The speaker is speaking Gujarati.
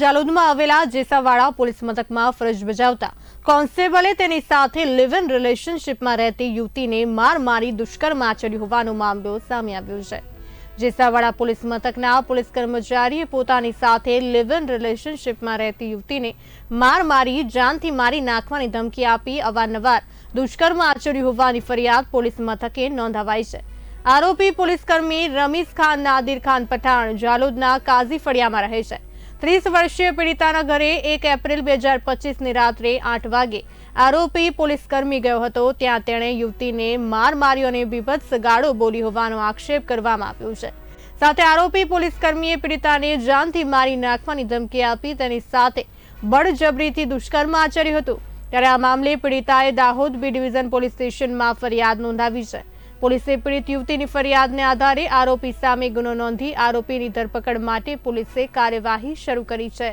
જાલોદમાં આવેલા જેસાવાડા પોલીસ મથકમાં ફરજ બજાવતા કોન્સ્ટેબલે તેની સાથે લિવ ઇન રિલેશનશીપમાં રહેતી યુવતીને માર મારી દુષ્કર્મ આચર્યું હોવાનો મામલો સામે આવ્યો છે. જેસાવાડા પોલીસ મથકના પોલીસ કર્મચારીએ પોતાની સાથે લિવ ઇન રિલેશનશીપમાં રહેતી યુવતીને માર મારી, જાનથી મારી નાખવાની ધમકી આપી અવારનવાર દુષ્કર્મ આચર્યું હોવાની ફરિયાદ પોલીસ મથકે નોંધાવાઈ છે. આરોપી પોલીસકર્મી રમીશ ખાન, નાદિર ખાન પઠાણ જાલોદના કાઝી ફળિયામાં રહે છે. ત્રીસ વર્ષીય પીડિતાના ઘરે એક એપ્રિલ બે હજાર પચીસની રાત્રે આઠ વાગે આરોપી પોલીસકર્મી ગયો હતો. ત્યાં તેણે યુવતીને માર માર્યો અને બીભત્સ ગાળો બોલી હોવાનો આક્ષેપ કરવામાં આવ્યો છે. સાથે આરોપી પોલીસકર્મીએ પીડિતાને જાનથી મારી નાખવાની ધમકી આપી તેની સાથે બળજબરીથી દુષ્કર્મ આચર્યું હતું. ત્યારે આ મામલે પીડિતાએ દાહોદ બી ડિવિઝન પોલીસ સ્ટેશનમાં ફરિયાદ નોંધાવી છે. પોલીસે પીડિત યુવતીની ફરિયાદને આધારે આરોપી સામે ગુનો નોંધી આરોપીની ધરપકડ માટે પોલીસે કાર્યવાહી શરૂ કરી છે.